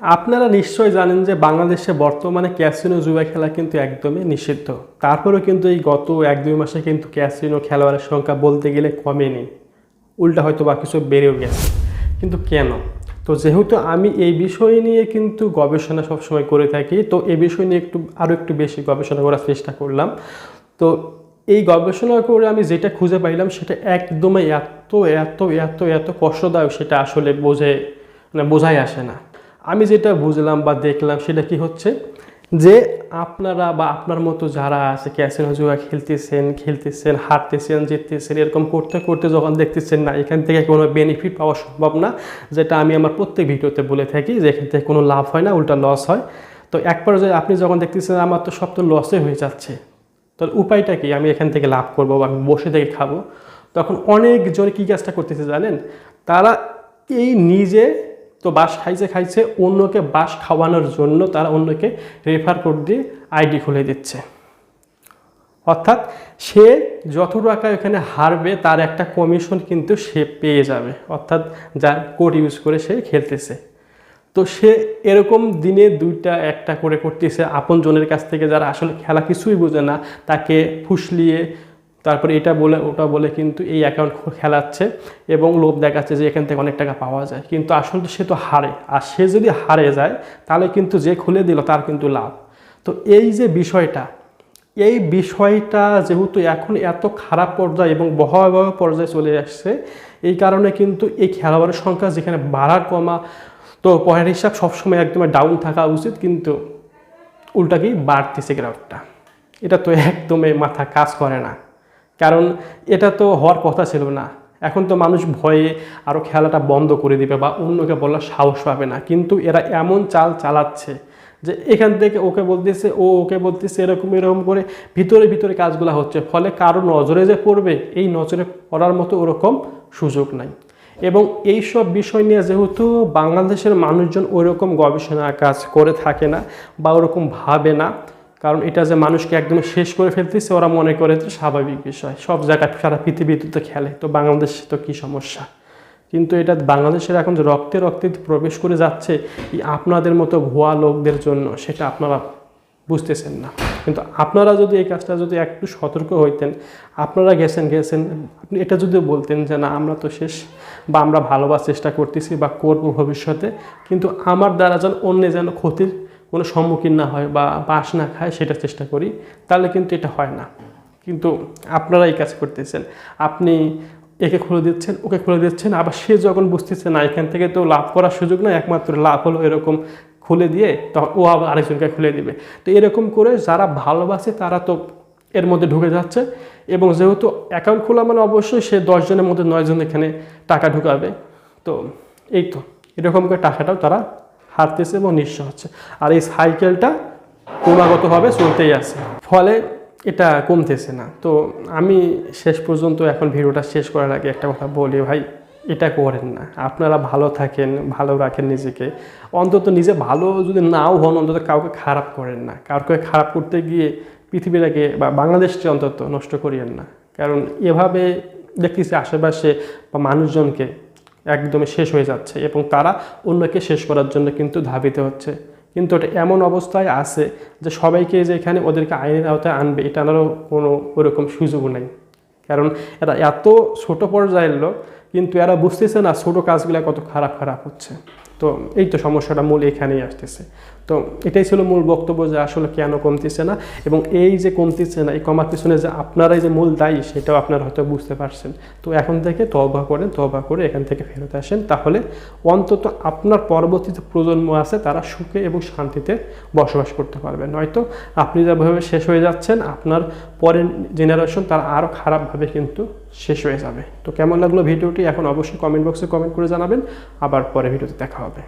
আপনারা নিশ্চয়ই জানেন যে বাংলাদেশে বর্তমানে ক্যাসিনো জুয়া খেলা কিন্তু একদমই নিষিদ্ধ। তারপরেও কিন্তু এই গত এক, দুই মাসে কিন্তু ক্যাসিনো খেলোয়াড়ের সংখ্যা বলতে গেলে কমেনি। উল্টা হয়তো বা কিছু বেড়েও গেছে। কিন্তু কেন? তো যেহেতু আমি এই বিষয় নিয়ে কিন্তু গবেষণা সবসময় করে থাকি, তো এই বিষয় নিয়ে একটু আরও একটু বেশি গবেষণা করার চেষ্টা করলাম। তো এই গবেষণা করে আমি যেটা খুঁজে পাইলাম, সেটা একদমই এত এত এত এত কষ্টদায়ক সেটা আসলে বোঝে মানে বোঝাই আসে না। আমি যেটা বুঝলাম বা দেখলাম সেটা কি হচ্ছে? যে আপনারা বা আপনার মতো যারা আছে, ক্যাসিনো জুয়া খেলতেছেন খেলতেছেন, হারতেছেন, জিততেছেন, এরকম করতে করতে যখন দেখতেছেন না, এখান থেকে কোনো বেনিফিট পাওয়া সম্ভব না, যেটা আমি আমার প্রত্যেক ভিডিওতে বলে থাকি যে এখান থেকে কোনো লাভ হয় না, উল্টা লস হয়। তো এক পর্যায়ে আপনি যখন দেখতেছেন আমার তো সব তো লসে হয়ে যাচ্ছে তাহলে উপায়টা কি? আমি এখান থেকে লাভ করব বা আমি বসে থেকে খাব। তখন অনেকজন কী কাজটা করতেছে জানেন? তারা এই নিজে তো বাস খাইছে খাইছে, অন্যকে বাস খাওয়ানোর জন্য তারা অন্যকে রেফার কোড দিয়ে আইডি খুলে দিচ্ছে। অর্থাৎ সে যত টাকা এখানে হারবে, তার একটা কমিশন কিন্তু সে পেয়ে যাবে। অর্থাৎ যার কোড ইউজ করে সে খেলতেছে। তো সে এরকম দিনে দুইটা, একটা করে করতেছে। আপনজনের কাছ থেকে যারা আসলে খেলা কিছুই বোঝে না, তাকে ফুসলিয়ে তারপরে এটা বলে, ওটা বলে কিন্তু এই অ্যাকাউন্ট খেলাচ্ছে এবং লোভ দেখাচ্ছে যে এখান থেকে অনেক টাকা পাওয়া যায়। কিন্তু আসলে তো সে তো হারে। আর সে যদি হারে যায়, তাহলে কিন্তু যে খুলে দিল, তার কিন্তু লাভ। তো এই যে বিষয়টা, এই বিষয়টা যেহেতু এখন এত খারাপ পর্যায়ে এবং ভয়াবহ পর্যায়ে চলে আসছে, এই কারণে কিন্তু এই খেলোয়াড়ের সংখ্যা যেখানে বাড়া কমা, তো পয়েন্ট হিসাব সবসময় একদম ডাউন থাকা উচিত, কিন্তু উল্টা কি বাড়তেছে গ্রাউন্ডটা এটা তো একদমই মাথা কাজ করে না। কারণ এটা তো হওয়ার কথা ছিল না। এখন তো মানুষ ভয়ে আরও খেলাটা বন্ধ করে দিবে বা অন্যকে বলার সাহস পাবে না। কিন্তু এরা এমন চাল চালাচ্ছে যে এখান থেকে ওকে বলতেছে, ও ওকে বলতেছে, এরকম এরকম করে ভিতরে ভিতরে কাজগুলো হচ্ছে। ফলে কারও নজরে যে পড়বে, এই নজরে পড়ার মতো ওরকম সুযোগ নাই। এবং এই সব বিষয় নিয়ে যেহেতু বাংলাদেশের মানুষজন ওইরকম গবেষণা কাজ করে থাকে না বা ওরকম ভাবে না কারণ এটা যে মানুষকে একদম শেষ করে ফেলতেছে, ওরা মনে করে তো স্বাভাবিক বিষয়। সব জায়গায় সারা পৃথিবীতে তো খেলে, তো বাংলাদেশে তো কী সমস্যা? কিন্তু এটা বাংলাদেশের এখন যে রক্তে রক্তে প্রবেশ করে যাচ্ছে আপনাদের মতো ভুয়া লোকদের জন্য সেটা আপনারা বুঝতেছেন না। কিন্তু আপনারা যদি এই কাজটা যদি একটু সতর্ক হইতেন, আপনারা গেছেন গেছেন, আপনি এটা যদি বলতেন যে না, আমরা তো শেষ, বা আমরা ভালোবাসার চেষ্টা করতেছি বা করব ভবিষ্যতে, কিন্তু আমার দ্বারা যেন অন্য যেন ক্ষতির কোনো সম্মুখীন না হয় বা বাস না খায় সেটা চেষ্টা করি, তাহলে কিন্তু এটা হয় না। কিন্তু আপনারা এই কাজ করতেছেন। আপনি একে খুলে দিচ্ছেন, ওকে খুলে দিচ্ছেন, আবার সে যখন বুঝতেছে না, এখান থেকে তো লাভ করার সুযোগ না একমাত্র লাভ হলো এরকম খুলে দিয়ে তখন ও আবার আরেকজনকে খুলে দিবে। তো এরকম করে যারা ভালোবাসে তারা তো এর মধ্যে ঢুকে যাচ্ছে এবং যেহেতু অ্যাকাউন্ট খোলা মানে অবশ্যই সে দশজনের মধ্যে নয়জন এখানে টাকা ঢুকাবে। তো এই তো, এরকম করে টাকাটাও তারা হারতেছে এবং নিঃস্ব হচ্ছে। আর এই সাইকেলটা ক্রমাগতভাবে চলতেই আছে। ফলে এটা কমতেছে না। তো আমি শেষ পর্যন্ত এখন ভিডিওটা শেষ করার আগে একটা কথা বলি, ভাই, এটা করেন না। আপনারা ভালো থাকেন, ভালো রাখেন নিজেকে। অন্তত নিজে ভালো যদি নাও হন, অন্তত কাউকে খারাপ করেন না। কাউকে খারাপ করতে গিয়ে পৃথিবীটাকে বা বাংলাদেশকে অন্তত নষ্ট করিয়েন না। কারণ এভাবে দেখতেছি আশেপাশে বা মানুষজনকে একদমই শেষ হয়ে যাচ্ছে এবং তারা অন্যকে শেষ করার জন্য কিন্তু ধাবিত হচ্ছে। কিন্তু এটা এমন অবস্থায় আছে যে সবাইকে যে এখানে ওদেরকে আইনের আওতায় আনবে, এটা আনারও কোনো ওরকম সুযোগ নেই। কারণ এরা এত ছোট পর্যায়ের লোক, কিন্তু এরা বুঝতেছে না ছোটো কাজগুলো কত খারাপ খারাপ হচ্ছে। তো এই তো সমস্যাটা মূল এখানেই আসতেছে। তো এটাই ছিল মূল বক্তব্য যে আসলে কেন কমতেছে না এবং এই যে কমতেছে না, এই কমার পিছনে যে আপনারাই যে মূল দায়ী, সেটাও আপনারা হয়তো বুঝতে পারছেন। তো এখন থেকে তবা করেন তবা করে এখান থেকে ফেরত আসেন। তাহলে অন্তত আপনার পরবর্তীতে প্রজন্ম আছে, তারা সুখে এবং শান্তিতে বসবাস করতে পারবে। নয়তো আপনি যেভাবে শেষ হয়ে যাচ্ছেন, আপনার পরের জেনারেশন তারা আরও খারাপভাবে কিন্তু শেষ হয়ে যাবে। তো কেমন লাগল ভিডিওটি? এখন অবশ্যই কমেন্ট বক্সে কমেন্ট করে জানাবেন। আবার পরে ভিডিওতে দেখা হবে।